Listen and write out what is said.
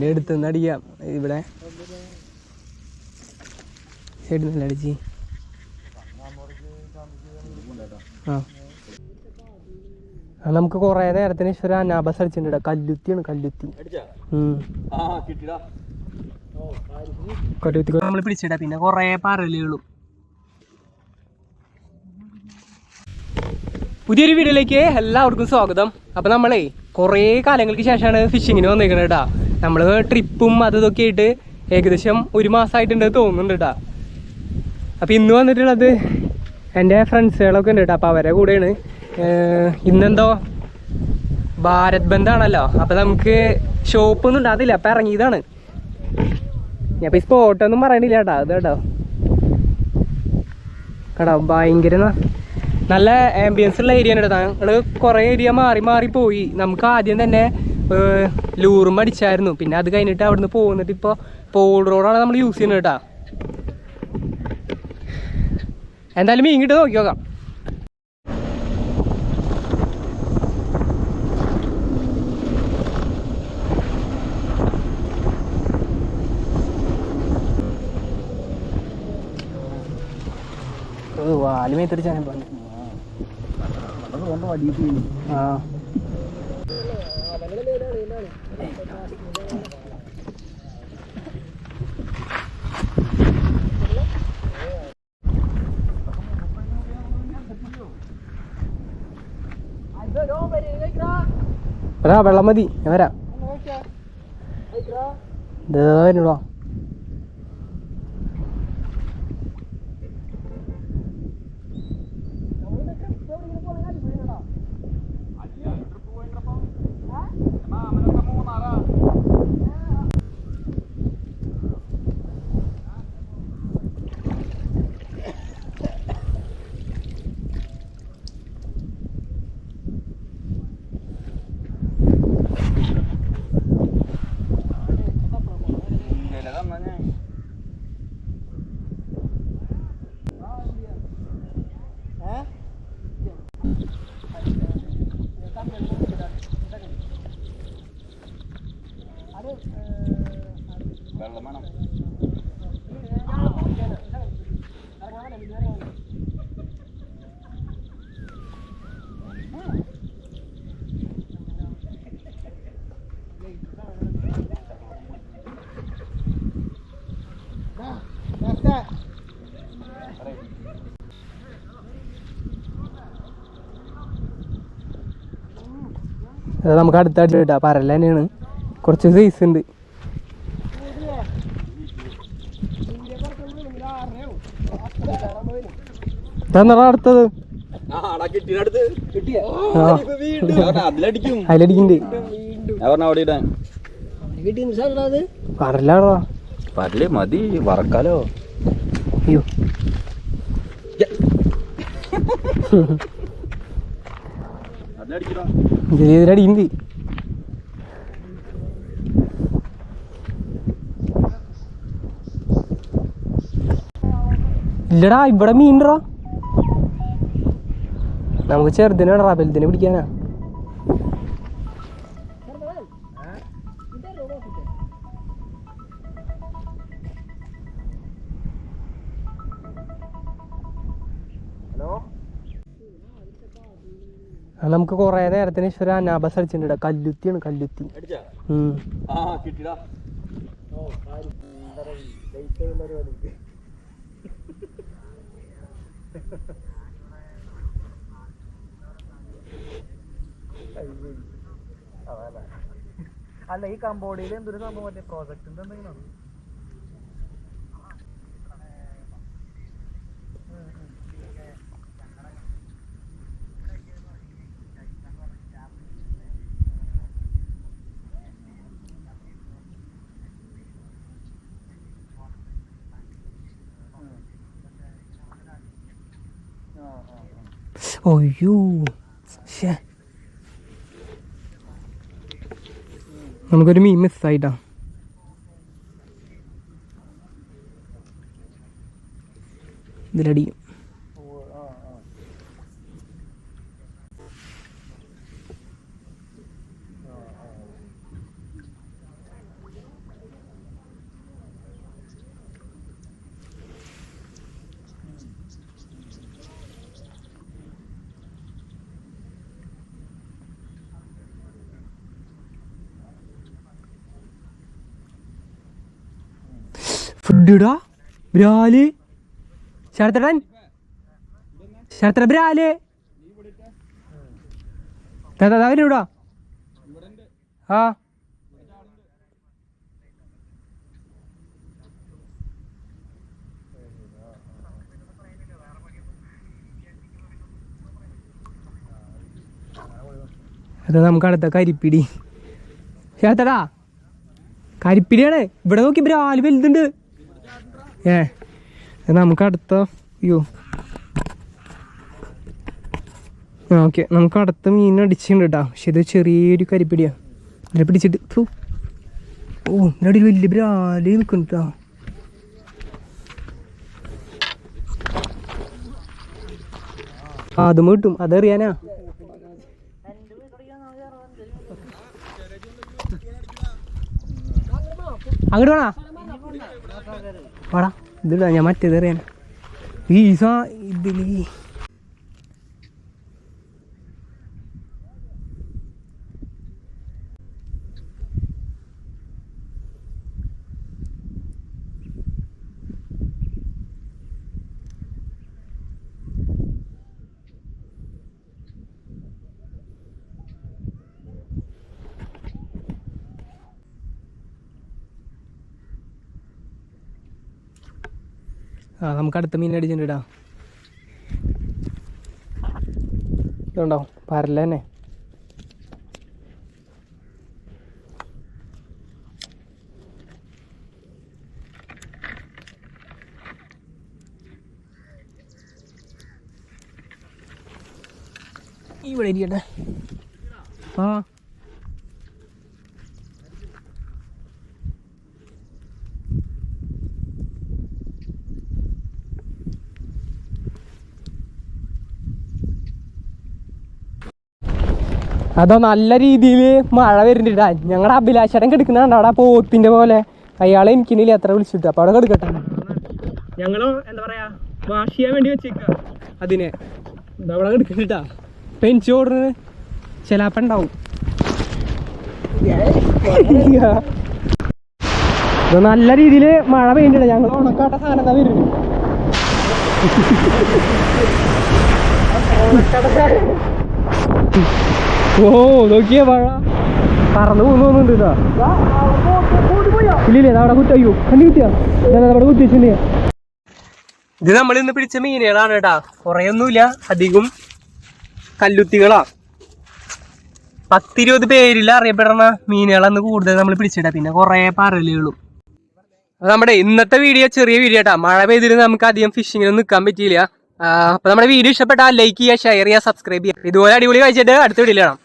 ഇതിന്റെ അടുത്ത് നിന്ന് അടിക്കാം. ഇവിടെ. സൈഡിൽ നിന്നല്ല അടിച്ച്. ആ. നമുക്ക് കുറേ നേരത്തിന് ഈശ്വര ഒരു അനാബസ് അടിച്ചിട്ടുണ്ട് കല്ലുത്തിയാണ് കല്ലുത്തി. നമ്മൾ പിടിച്ചിടാ. പിന്നെ കുറേ പരലുകളും. പുതിയൊരു വീഡിയോയിലേക്ക് എല്ലാവർക്കും സ്വാഗതം. അപ്പോൾ നമ്മളേ കുറേ കാലങ്ങൾക്ക് ശേഷമാണ് ഫിഷിങ്ങിന് വന്നിരിക്കുന്നത് കേട്ടാ നമ്മൾ ട്രിപ്പും അത് ഇതൊക്കെ ആയിട്ട് ഏകദേശം ഒരു മാസമായിട്ടുണ്ട് തോന്നുന്നുണ്ട് കേട്ടാ അപ്പോൾ ഇന്ന് വന്നിട്ടുള്ളത് എന്റെ ഫ്രണ്ട്സുകളൊക്കെ ഉണ്ട് കേട്ടോ അപ്പോൾ അവരെ കൂടെയാണ്. ഇന്നെന്തോ ഭാരത് ബന്ധാണല്ലോ. അപ്പോൾ നമുക്ക് ഷോപ്പൊന്നും ഉണ്ടാകത്തില്ല. അപ്പോൾ ഇറങ്ങിയതാണ്. ഞാൻ ഈ സ്പോട്ടൊന്നും പറയണില്ല കേട്ടോ അത് കേട്ടോ കേട്ടോ ഭയങ്കര നല്ല ആംബിയൻസ് ഉള്ള ഏരിയ ആണ് കേട്ടോ ഞങ്ങൾ കുറേ ഏരിയ മാറി മാറി പോയി. നമുക്ക് ആദ്യം തന്നെ ലൂറും അടിച്ചായിരുന്നു. പിന്നെ അത് കഴിഞ്ഞിട്ട് അവിടുന്ന് പോകുന്നിട്ട് ഇപ്പോൾ പോൾ റോഡാണ് നമ്മൾ യൂസ് ചെയ്യുന്നത് കേട്ടോ. എന്തായാലും മീൻ കിട്ടും നോക്കി നോക്കാം. ആ. എടാ വെള്ളം മതി. ഞാൻ വരാം. ഇതാ വരുന്നുടോ. അത് നമുക്ക് അടുത്ത കിട്ടാ പരല തന്നെയാണ്. കുറച്ച് സൈസ് ഉണ്ട്. അടുത്തത്? അതിലടിക്കണ്ട്. പരലാണോ പരൽ മതി വറക്കാലോ. അയ്യോ. ഇതിലടിക്കുന്നുണ്ട് ഇല്ലടാ ഇവിടെ മീൻഡറാ നമുക്ക് ചെറുതിനാണ് വലുതിനെ പിടിക്കാനാ. നമുക്ക് കുറേ നേരത്തിന് ശേഷം ഒരു അനാബസ് അടിച്ചിട്ടുണ്ട് കല്ലുത്തിയാണ് കല്ലുത്തി. അടിച്ചാ? ആ കിട്ടിടാ. അല്ല ഈ കമ്പോഡിയിൽ എന്തൊരു സംഭവം? മറ്റേ പ്രോജക്റ്റിന്റെ എന്തെങ്കിലും ഒയ്യോ ശ്ശേ. നമുക്കൊരു മീൻ മിസ്സായിട്ടാ ഇതിലടിക്കും ഫുഡിടാ? ബ്രാൽ. ശരത്തടൻ ശരത്തട ബ്രാൽ. അവനിവിടാ ആ. അതാ നമുക്ക് അടുത്ത കരിപ്പിടി. ചേർത്തടാ കരിപ്പിടിയാണ്. ഇവിടെ നോക്കി ബ്രാൽ വലുതുണ്ട്. ഏ നമുക്ക് അടുത്ത അയ്യോ. ഓക്കെ. നമുക്ക് അടുത്ത മീൻ അടിച്ചിട്ടുണ്ട് കേട്ടോ പക്ഷെ ഇത് ചെറിയൊരു കരിപ്പിടിയാണ് ഇതിനെ പിടിച്ചിട്ട് ഥു. ഓ ഇതിനടിയിൽ വലിയ ബ്രാൽ നിൽക്കുന്നു കേട്ടോ അതും കിട്ടും. അതറിയാനാ? അങ്ങോട്ട് വേണോ വാടാ ഇതിടാ ഞാൻ മറ്റേത് അറിയാൻ വീസ ഇതിൽ ആ നമുക്ക് അടുത്ത മീൻ അടിച്ചിട്ടുണ്ടാ? ഇതുണ്ടോ? പരല തന്നെ ഇവിടെ ഇരിക്കട്ടെ. ആ. അതോ നല്ല രീതിയിൽ മഴ വരുന്നുണ്ട്. ഞങ്ങളുടെ അഭിലാഷടം കിടക്കുന്നുണ്ട് അവിടെ പോത്തിന്റെ പോലെ. അയാളെ എനിക്കിനില്ല എത്ര വിളിച്ചിട്ട്. അപ്പോൾ അവിടെ കിടക്കട്ടെ. ഞങ്ങൾ എന്താ പറയാ വാഷ് ചെയ്യാൻ വേണ്ടി വെച്ചേക്ക. അതിനെ. അവിടെ കിടക്കണ്ടാ പെൻച്ച് ഓടുന്നത് ചിലപ്പോ ഉണ്ടാവും. നല്ല രീതിയിൽ മഴ പെയ്യുന്നുണ്ട്. ഞങ്ങൾ ഉണക്കാട്ട സാധനം എന്താ വരുന്നത്. ഉണക്കാട്ട സാധനം. ഓ നോക്കിയ മഴ പറന്നു പോകുന്നുണ്ട് ഇല്ലില്ലേ അവിടെ കുത്തി അയ്യോ കണ്ടു കുത്തിയാ. അവിടെ കുത്തി വെച്ചിട്ടുണ്ട്. ഇത് നമ്മൾ ഇന്ന് പിടിച്ച മീനുകളാണ് കേട്ടാ. കുറേ ഒന്നുമില്ല അധികം കല്ലുത്തികളാ. പത്തിരുപത് പേരിൽ അറിയപ്പെടുന്ന മീനുകളാണ് കൂടുതൽ നമ്മൾ പിടിച്ചിട്ടാ പിന്നെ കുറേ പറലുകളും നമ്മുടെ ഇന്നത്തെ വീഡിയോ ചെറിയ വീഡിയോ കേട്ടാ. മഴ പെയ്തിട്ട് നമുക്ക് അധികം ഫിഷിങ്ങിനൊന്നും നിൽക്കാൻ പറ്റിയില്ല. ആ, അപ്പൊ നമ്മുടെ വീഡിയോ ഇഷ്ടപ്പെട്ടാൽ ലൈക്ക് ചെയ്യുക ഷെയർ ചെയ്യുക സബ്സ്ക്രൈബ് ചെയ്യുക. ഇതുപോലെ അടിപൊളി കഴിച്ചിട്ട് അടുത്ത വീഡിയോ കാണാം.